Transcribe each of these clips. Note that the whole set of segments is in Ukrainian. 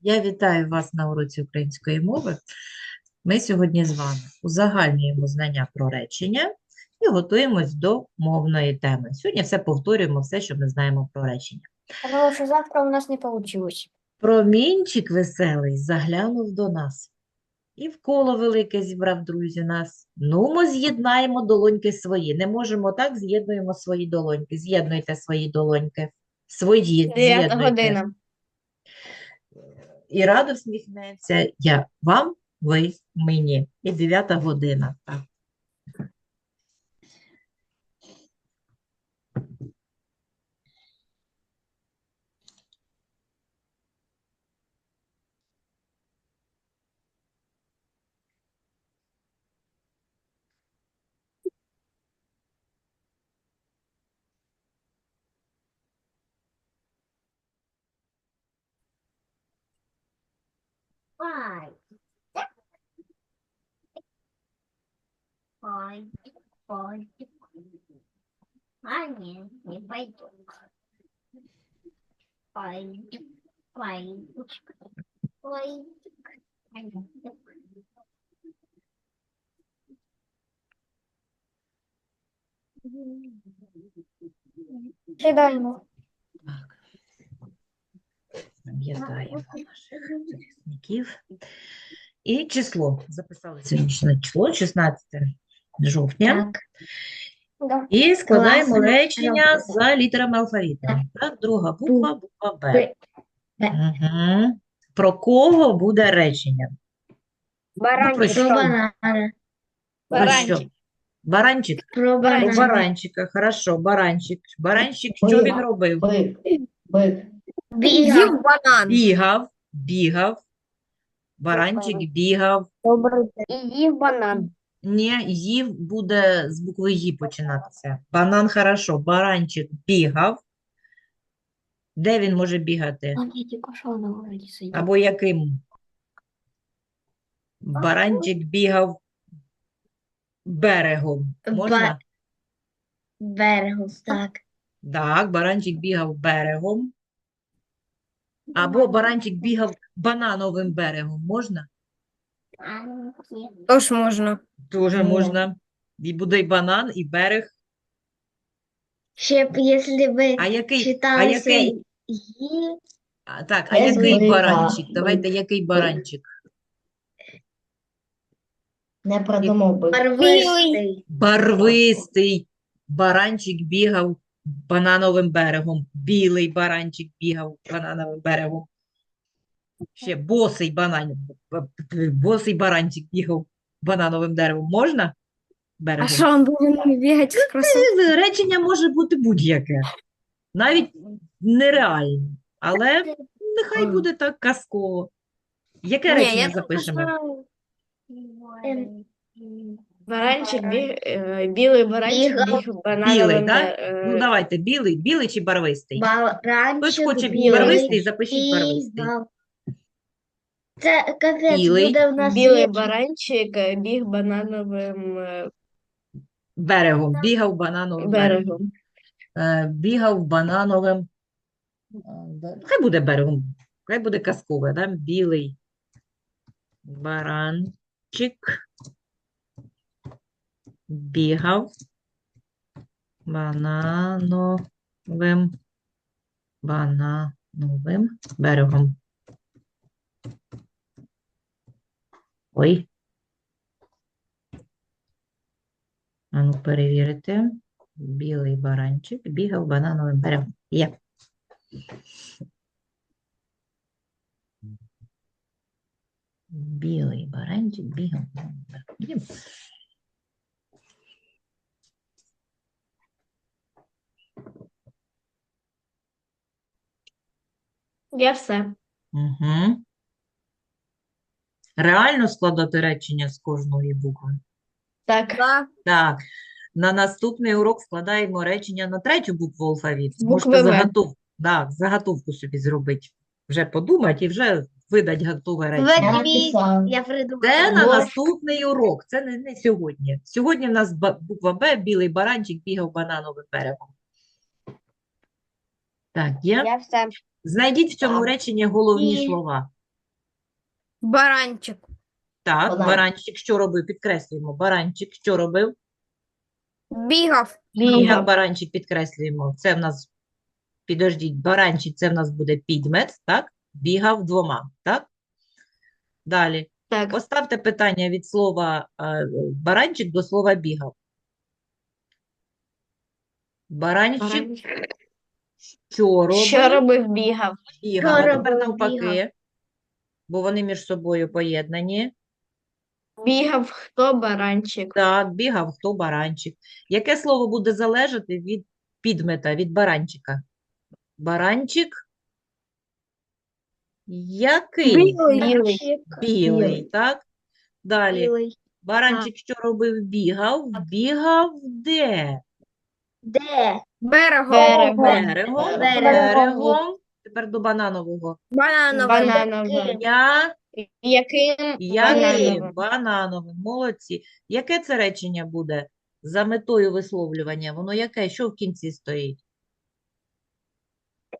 Я вітаю вас на уроці української мови. Ми сьогодні з вами узагальнюємо знання про речення і готуємось до мовної теми. Сьогодні все повторюємо, все, що ми знаємо про речення. Потому что завтра у нас не получилось. Промінчик веселий заглянув до нас і в коло велике зібрав друзі нас. Ну, ми з'єднаємо долоньки свої. Не можемо так, з'єднуємо свої долоньки. З'єднуйте свої долоньки. Свої з'єднуйте. година. І радо всміхнеться я вам, ви мені. І дев'ята година. Ай. Ой, ой. А нет, не пойду. Ой, ой, ой. Кидаємо. Так. Пам'ятаємо наших захисників. І число. Записали сьогоднішнє число, 16 жовтня. Да. І складаємо речення за літерами алфавіту. Так, друга буква, буква Б. Угу. Про кого буде речення? Баранчик. про що? банана. Про що? Баранчик? Про Про баранчика, хорошо, баранчик. Баранчик, що він робив? Бик, бик, Їв банан. Бігав, бігав. Баранчик бігав. І їв банан. Ні, їв буде з букви «ї» починатися. Банан хорошо. Баранчик бігав. Де він може бігати? Або яким? Баранчик бігав берегом. Можна? Берегу, так. Так, баранчик бігав берегом. Або баранчик бігав банановим берегом. Можна? Тож можна. Ну. можна. І буде і банан, і берег. Ще б, якщо ви А який, а який, «Ї», а, так, а Без який бика. баранчик? Давайте, який баранчик? не придумав бик. барвистий, Барвистий баранчик бігав банановим берегом. Білий баранчик бігав банановим берегом. Ще босий банан, босий баранчик бігав банановим деревом. Можна? А що, він буде бігати з кросовками? Речення може бути будь-яке. Навіть нереальне. Але нехай буде так казково. Яке речення запишемо? Ем, Баранчик біг, е, білий баранчик Бігав. біг банановим Білий, так? е, Ну, давайте, білий, білий чи барвистий? Хтось баранчик хоче білий барвистий, запишіть барвистий. бігав. Це капець Білий. буде в нас Білий речення. баранчик е, біг банановим е, Берегом, бігав банановим берегом. берегом. Е, Бігав банановим. е, Хай буде берегом, хай буде казкове, да? Білий баранчик бігав банановим банановим берегом. Ой. А ну перевірити. Білий баранчик бігав банановим берегом. Є. Білий баранчик бігав банановим берегом. Я все. Угу. Реально складати речення з кожної букви? Так. Так. На наступний урок складаємо речення на третю букву алфавіту. Можете В. заготов... да, заготовку собі зробити. Вже подумати і вже видати готове речення. Я. Це на наступний урок, це не, не сьогодні. Сьогодні в нас буква Б, білий баранчик бігав банановим берегом. Так, є? Я все. Знайдіть в цьому Так. реченні головні І- слова. Баранчик. Так, Вона. баранчик що робив? Підкреслюємо. Баранчик що робив? Бігав. Бігав Бігав. баранчик, підкреслюємо. Це в нас, підождіть, баранчик, це в нас буде підмет, так? Бігав двома, так? Далі. Так. Поставте питання від слова е, баранчик до слова бігав. Баранчик Баранчик. Що робив? Що робив? Бігав. Бігав. А Що тепер робив? навпаки, Бігав. бо вони між собою поєднані. Бігав хто баранчик? Так, бігав хто баранчик. Яке слово буде залежати від підмета, від баранчика? Баранчик який? Білий. Білий, так? Далі. Білий. Баранчик що робив? Бігав. Бігав де? Де? Берегом. Берегом. Берегом. Берегом. Берегом. Тепер до бананового. Банановим. Банановим. Я, Яким? яким? Банановим. Банановим. Молодці. Яке це речення буде за метою висловлювання? Воно яке? Що в кінці стоїть?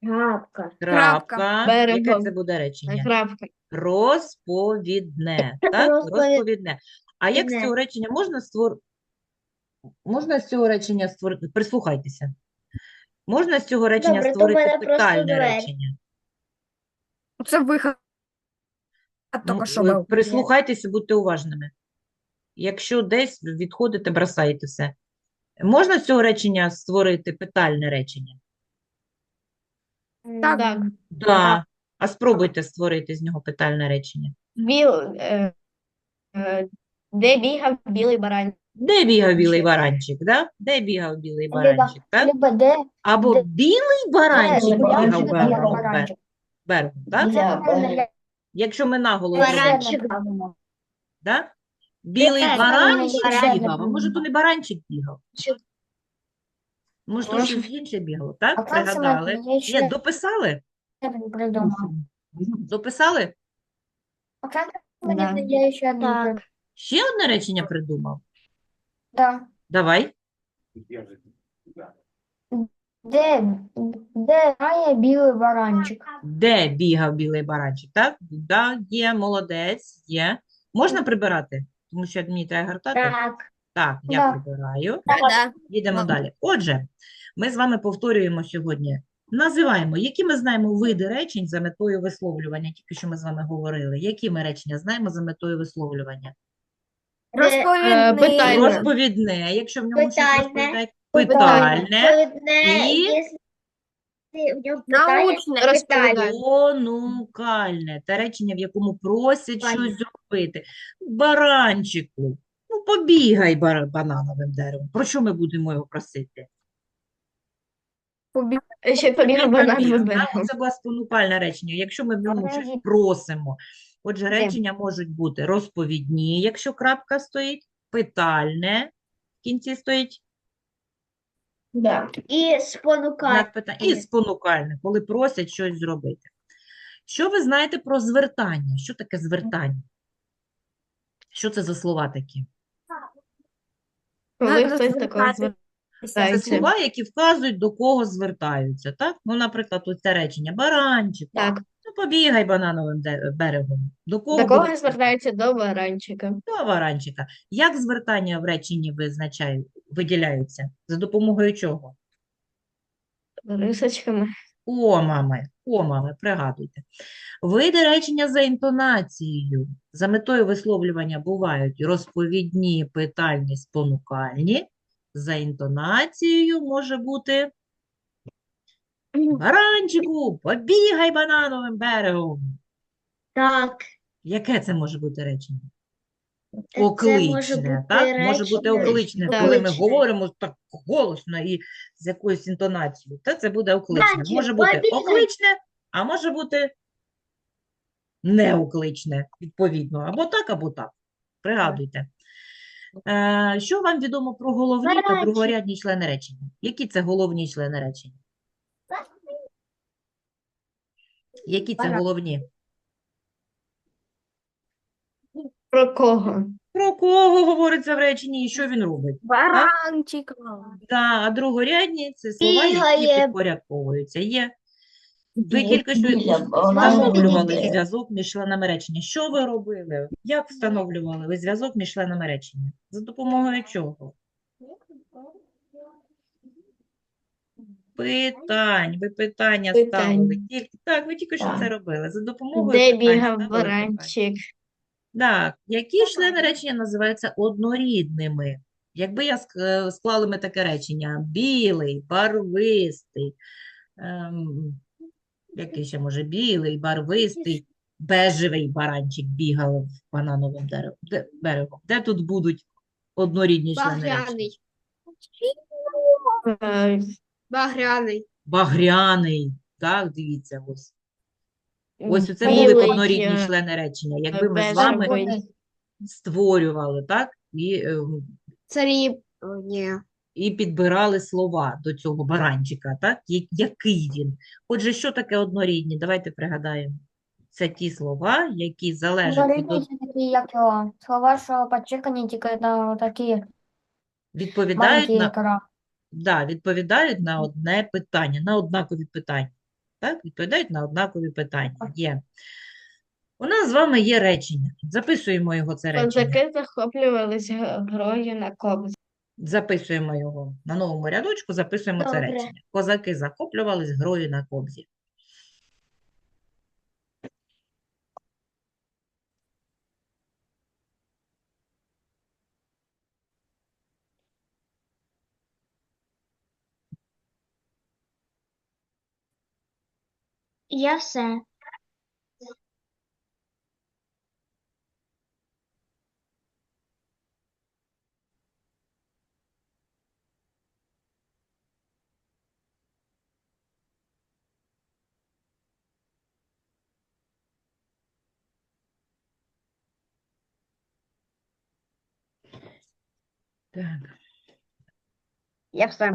Крапка. Крапка. Яке Берегом. це буде речення? Крапка. Розповідне. Так? Розповідне. Розповідне. А як з цього речення можна створ... Можна з цього речення створити? Прислухайтеся. Можна з цього речення Добре, то в створити мене просто питальне речення? Це виход. Ну, Тільки що ви був. прислухайтеся, будьте уважними. Якщо десь відходите, бросаєте все. Можна з цього речення створити питальне речення? Так. Так. Да. А спробуйте створити з нього питальне речення. Біл, е, е, де бігав білий баранчик? Де бігав білий баранчик, да? Де бігав білий баранчик, так? Либо де? Або де- білий баранчик бігав баранчик баранчик? берегом, так? Берега. Якщо ми наголос Баранчик. да? Білий Де баранчик бігав, а може то не баранчик бігав? Чи- Може то Може. щось інше бігало, так? А Пригадали? я Ні, ще дописали? не придумав. Дописали? А Да. я ще Так. Ще одне речення придумав? Да. Давай. Де, де грає білий баранчик? Де бігав білий баранчик, так? Да, є, молодець, є. Можна прибирати? Тому що мені треба гортати. Так. Так, я Да. прибираю. Да. Їдемо Ладно. далі. Отже, ми з вами повторюємо сьогодні. Називаємо, які ми знаємо види речень за метою висловлювання, тільки що ми з вами говорили. Які ми речення знаємо за метою висловлювання? Розповідний. питання. Розповідне, якщо в ньому щось Питальне. розповідають. Питальне. Питальне. Відповідне, І? якщо в ньому питання, Научне. Понукальне. Те речення, в якому просять Понятно. щось зробити. Баранчику, ну побігай бар- банановим деревом. Про що ми будемо його просити? Побіг- Ще побігав Він банановим побіг, да? Це було спонукальне речення. Якщо ми в ньому щось просимо. Отже, Де? речення можуть бути розповідні, якщо крапка стоїть, питальне в кінці стоїть Да. І питання, і спонукальне, коли просять щось зробити. Що ви знаєте про звертання? Що таке звертання? Що це за слова такі? Коли хтось такого. Це слова, які вказують, до кого звертаються, так? Ну, наприклад, ось це речення «баранчик». Так. Побігай банановим берегом. До кого До кого звертаються до баранчика? До баранчика. Як звертання в реченні визначають, виділяються? За допомогою чого? Рисочками. Комами. Комами, пригадуйте. Види речення за інтонацією. За метою висловлювання бувають розповідні, питальні, спонукальні. За інтонацією може бути баранчику, побігай банановим берегом. Так. Яке це може бути речення? Це може Окличне, бути так? Може бути речення окличне, Так. коли ми окличне. говоримо так голосно і з якоюсь інтонацією. Та це буде окличне. Може бути побігай. окличне, а може бути неокличне, відповідно. Або так, або так. Пригадуйте. Е, що вам відомо про головні та другорядні члени речення? Які це головні члени речення? Які це головні? Про кого? Про кого говориться в реченні і що він робить? Баранчик. Да, а другорядні це слова, які Бігає. підпорядковуються. Є Ви тільки що встановлювали зв'язок між членами речення. Що ви робили? Як встановлювали ви зв'язок між членами речення? За допомогою чого? Питань. Ви питання Питань. ставили. Тільки, так, ви тільки що це робили. За допомогою Де питань бігав ставили питання. баранчик? Так, які члени речення називаються однорідними? Якби я ск- е, склали ми таке речення: білий, барвистий, ем, який ще може білий, барвистий, бежевий баранчик бігав в банановому дереву, де, берегом. Де тут будуть однорідні члени речення? Багряний. Е, Багряний. Багряний, так, дивіться, ось. Ось це були білий, однорідні е, члени речення. Якби ми з вами бежевий. створювали, так, і Царі. О, ні. і підбирали слова до цього баранчика, так? Я- Який він? Отже, що таке однорідні? Давайте пригадаємо. Це ті слова, які залежать від, од- такие, як його, слова, що подчеркані, тільки на такі відповідають маленькі на, кара. Да, відповідають на одне питання, на однакові питання. Так? Відповідають на однакові питання. Є. У нас з вами є речення. Записуємо його це речення. Козаки захоплювались грою на кобзі. Записуємо його на новому рядочку, записуємо це речення. Козаки захоплювались грою на кобзі. Я все. Так, Я все.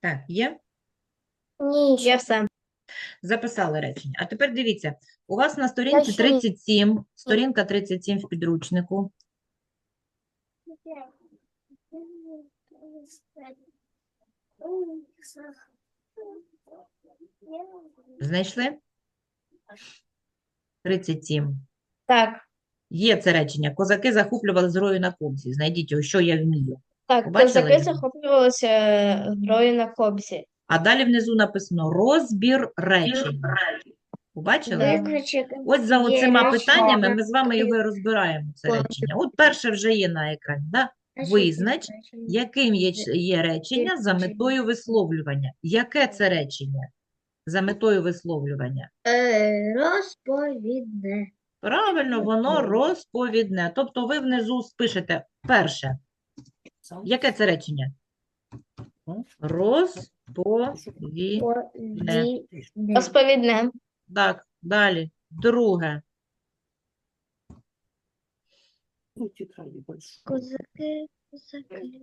так, є? Ні, Я все. Записали речення. А тепер дивіться, у вас на сторінці 37, сторінка 37 в підручнику. Знайшли? 37. Так, Є це речення. Козаки захоплювали зброю на кобзі. Знайдіть його, що я вмію. так, Побачили козаки захоплювалися грою на кобзі. А далі внизу написано розбір речень. Побачили? Ось за оцима питаннями ми з вами його і розбираємо, це речення. От перше вже є на екрані. Да? Визнач, Яким є, є речення за метою висловлювання? Яке це речення за метою висловлювання? Е, Розповідне. Правильно, воно розповідне. Тобто ви внизу спишете перше. Яке це речення? Розповідне. Розповідне. Так, далі. Друге. Козаки, козаки.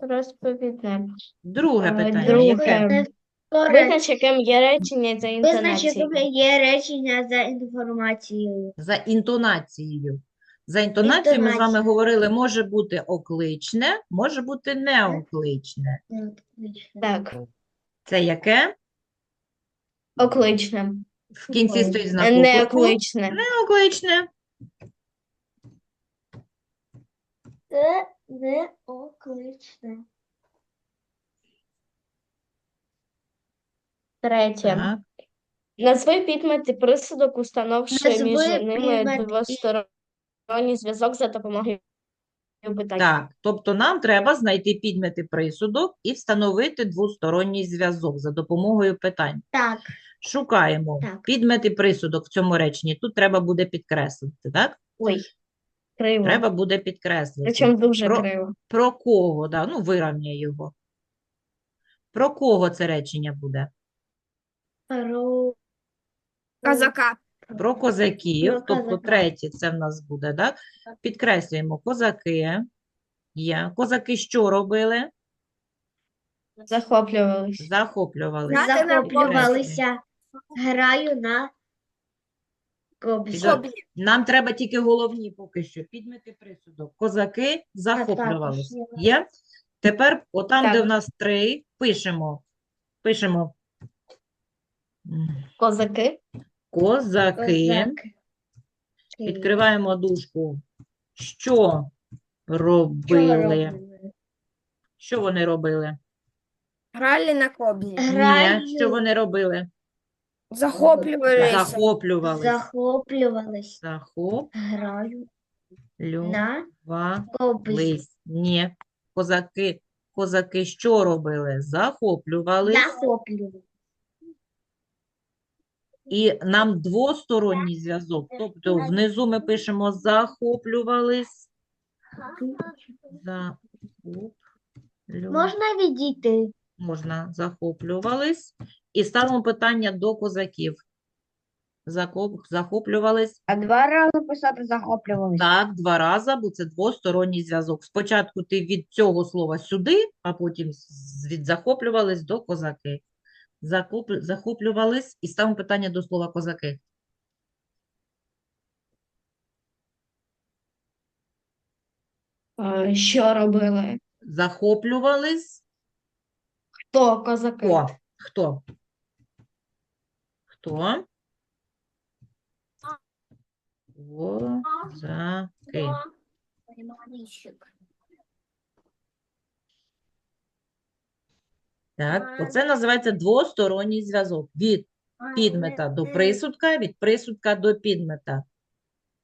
Розповідне. Друге Е, питання. друге. Яке? Визнач, яким є речення за Визнач, яким є речення за інформацією. За інтонацією. За інтонацією ми з вами говорили, може бути окличне, може бути неокличне. Так, Це яке? окличне. В кінці стоїть знак Не оклику. окличне. Неокличне. Це не окличне. Третє. Так. Назви підмет і присудок, установивши Назви між ними підмет і- двосторонній зв'язок за допомогою питань. Так, тобто нам треба знайти підмет і присудок і встановити двосторонній зв'язок за допомогою питань. Так, Шукаємо Так. підмет і присудок в цьому реченні. Тут треба буде підкреслити, так? Ой, криво. Треба буде підкреслити. Причому дуже Про- криво. Про кого, да? Ну, вирівняй його. Про кого це речення буде? про Козака. Про козаків, Про тобто третє це в нас буде, так? Підкреслюємо козаки. Є. Козаки що робили? Захоплювались. Захоплювалися. Захоплювалися. Граю на кобзі. Підо- Нам треба тільки головні поки що. Підмети присудок. Козаки захоплювалися. є. Тепер, отам, де в нас три, пишемо. Пишемо. М, Козаки. Козаки. Козак. Відкриваємо дужку. Що робили? Що вони робили? Грали на. Граю. Ні, що вони робили? Захоплювалися. Захоплювались. Захоплювались. Граю на кобзі. Ні. Козаки, козаки що робили? Захоплювались. Захоплювались. І нам двосторонній зв'язок. Тобто внизу ми пишемо захоплювались. Захоплю... Можна відійти? Можна захоплювались. І ставимо питання до козаків. Закоп... Захоплювались. А два рази писати захоплювалися. Так, два рази, бо це двосторонній зв'язок. Спочатку ти від цього слова сюди, а потім від захоплювались до козаки. Захоплювались і ставимо питання до слова козаки. Що робили? Захоплювались. Хто козаки? Хто? Хто? Хто? Козаки. Так, оце називається двосторонній зв'язок. Від підмета до присудка, від присудка до підмета.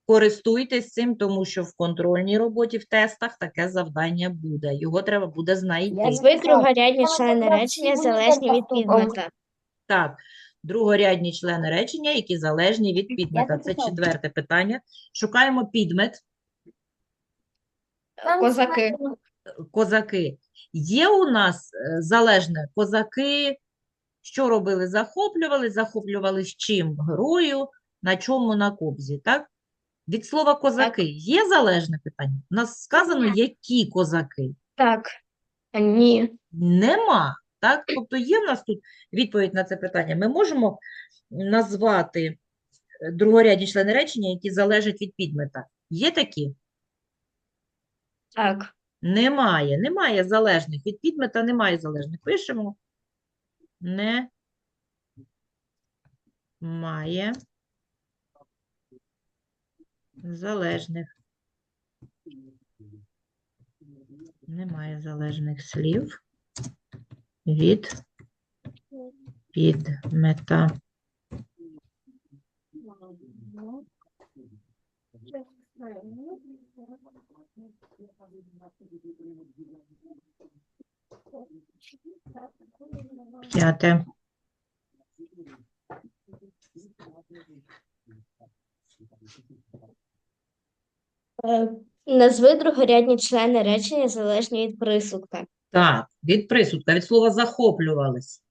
Користуйтесь цим, тому що в контрольній роботі, в тестах таке завдання буде. Його треба буде знайти. Назви другорядні члени речення залежні від підмета. Так, другорядні члени речення, які залежні від підмета. Це четверте питання. Шукаємо підмет, Козаки. козаки. Є у нас е, залежне козаки, що робили? Захоплювали, захоплювали з чим? Грою, на чому на кобзі, так? Від слова козаки є залежне питання? У нас сказано, які козаки. Так. Ні. Нема, так? Тобто є в нас тут відповідь на це питання. Ми можемо назвати е, другорядні члени речення, які залежать від підмета. Є такі? Так. Немає. Немає залежних. Від підмета немає залежних. Пишемо. Не має залежних. Немає залежних слів від підмета. П'яте. Е, Назви другорядні члени речення залежні від присудка. Так, від присудка, від слова захоплювались.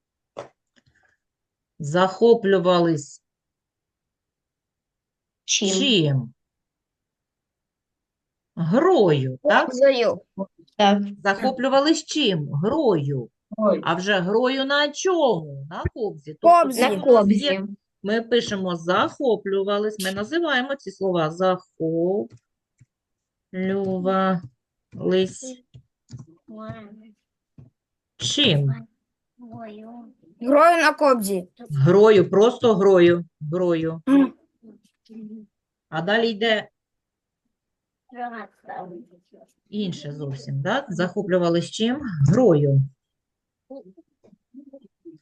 Захоплювались Чим? чим? Грою, так? Так. Захоплювались чим? Грою. А вже грою на чому? На кобзі. Тобто Кобзі. На кобзі. Ми пишемо захоплювались, ми називаємо ці слова захоплювались чим? Грою на кобзі. Грою, просто грою, грою. А далі йде інше зовсім, так? Захоплювались чим? Грою.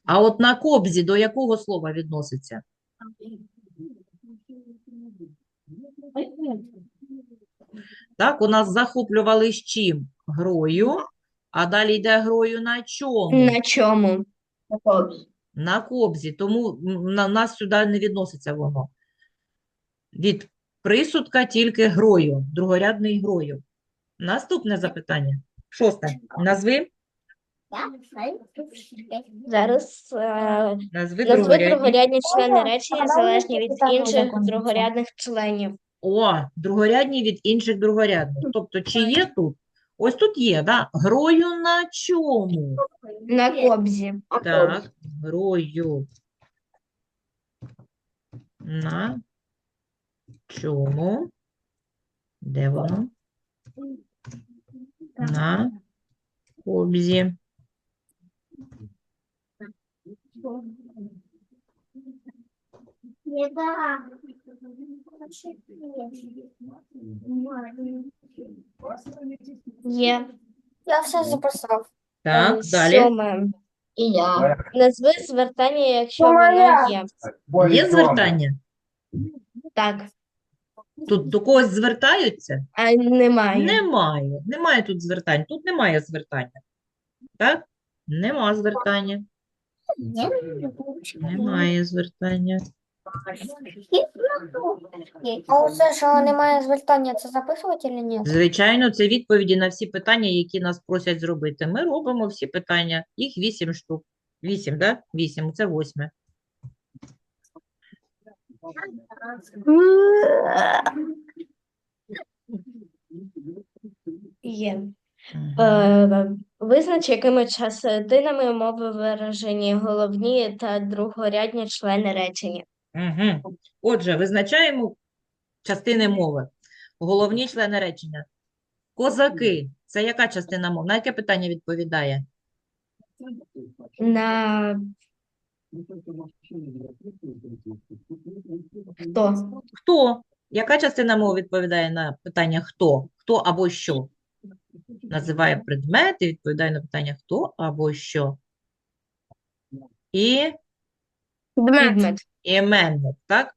А от на кобзі до якого слова відноситься? Так, у нас захоплювались чим? Грою. А далі йде грою на чому? На чому? На кобзі, На кобзі. тому на нас сюди не відноситься воно. Від присудка тільки грою, другорядний грою. Наступне запитання. Шосте. Назви, Зараз е, назви назви другорядні. другорядні члени речення залежні від інших другорядних членів. О, другорядні від інших другорядних. Тобто, чи є тут? Ось тут є, да? Грою на чому? На кобзі. Так, грою. На чому? Де воно? На кобзі. Є. Я все записав. Так, Е, далі. Сьоме. І я. Назви звертання, якщо воно є. Є звертання? Так. Тут до когось звертаються? А немає. Немає. Немає тут звертань. Тут немає звертання. Так? Нема звертання. Немає звертання. А оце, що немає звертання, це записувати чи ні? Звичайно, це відповіді на всі питання, які нас просять зробити. Ми робимо всі питання. Їх вісім штук. Вісім, так? Вісім. Це восьме. Є. Е, Визнач, якими частинами мови виражені головні та другорядні члени речення. Угу. Отже, визначаємо частини мови. Головні члени речення. Козаки. Це яка частина мови? На яке питання відповідає? На хто? Хто? Яка частина мови відповідає на питання хто? Хто або що? Називає предмет і відповідає на питання хто або що. І іменник, так?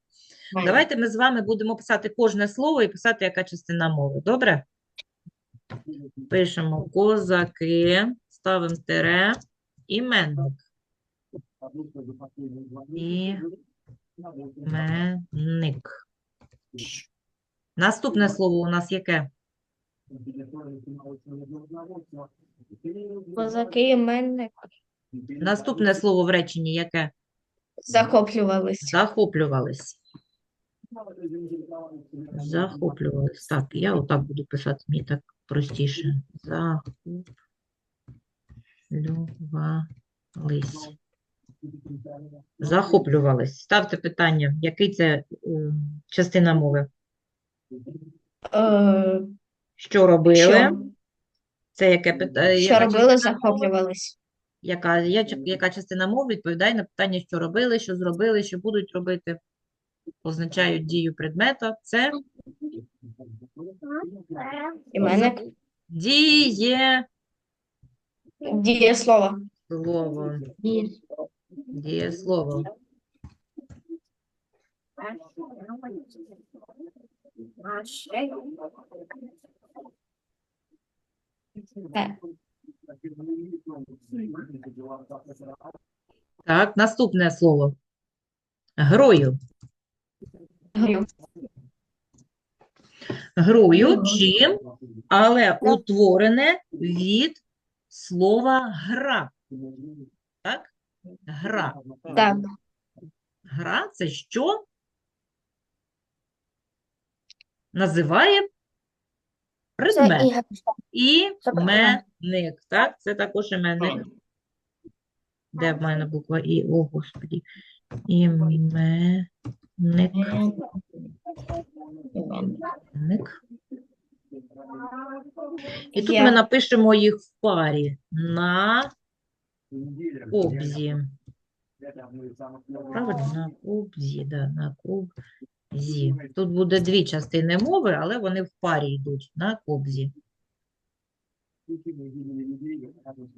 Давайте ми з вами будемо писати кожне слово і писати, яка частина мови. Добре? Пишемо козаки, ставимо тире, іменник. Іменник. Наступне слово у нас яке? Козаки іменник Наступне слово в реченні яке? захоплювались. Захоплювались. Захоплювались. Так, я отак буду писати, мені так простіше. Захоплювались. Захоплювались. Ставте питання, який це е, частина мови? Е, Що робили? Що? Це яке питання? Що робили, захоплювались. Яка, ча- яка частина мови відповідає на питання, що робили, що зробили, що будуть робити. Позначають дію предмета. Це Іменник. діє Дієслово. слово. Дієслово. Так. Так, наступне слово. Грою. Грою чим, але утворене від слова гра. Так? Гра. Так. Гра це що? Називає предмет. Іменник. Так, це також іменник. Де в мене буква І? О, Господі. Іменник. Іменник. І тут ми напишемо їх в парі на кобзі. Правильно? На кобзі, да, на кобзі. Тут буде дві частини мови, але вони в парі йдуть на кобзі.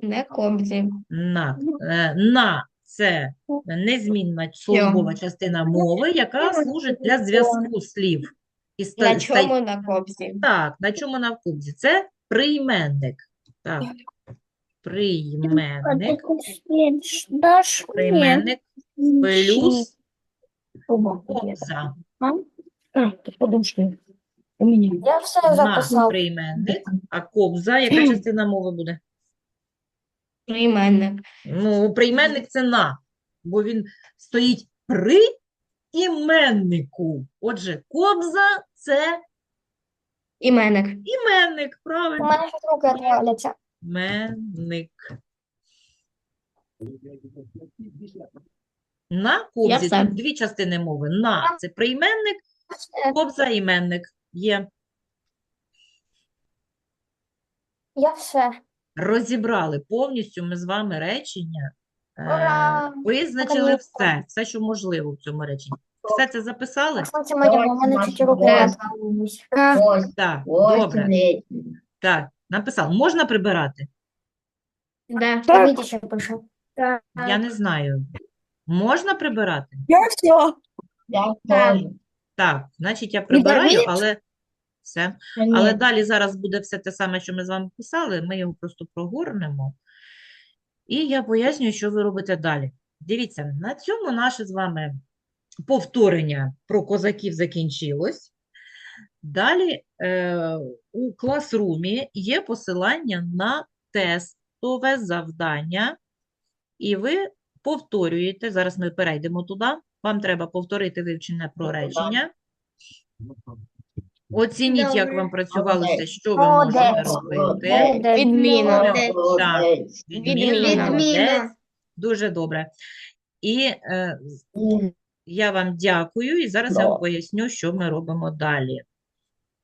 Не кобзі. На, е, на це незмінна службова частина мови, яка служить для зв'язку слів. І ста- На ста- чому на кобзі? Так, на чому на кобзі? Це прийменник. Так. Прийменник. Прийменник плюс кобза. Я все На записав. прийменник, а кобза, яка частина мови буде? Прийменник. Ну, прийменник це на, бо він стоїть при іменнику. Отже, кобза це Іменник. іменник, правильно. У мене ще руки відваляться. Іменник. На кобзі тут дві частини мови. На це прийменник, кобза іменник. Є. Я все. розібрали повністю ми з вами речення, е, Ура! визначили Наконець-то. все, все, що можливо в цьому реченні. Все це записали? Так, добре. Так, написав. Можна прибирати? Да. Давид еще пишу. Я не знаю. Можна прибирати? Я все. Я Так. Так, значить я прибираю, але все. Але далі зараз буде все те саме, що ми з вами писали, ми його просто прогорнемо. І я пояснюю, що ви робите далі. Дивіться, на цьому наше з вами повторення про козаків закінчилось. Далі е, у класрумі є посилання на тестове завдання, і ви повторюєте. Зараз ми перейдемо туди. Вам треба повторити вивчене про Добре. речення. Оцініть, як вам працювалося, що ви можете робити. Відміна. Молодець. Відмінно, Відмінно. Дуже добре. І е, я вам дякую, і зараз я вам поясню, що ми робимо далі.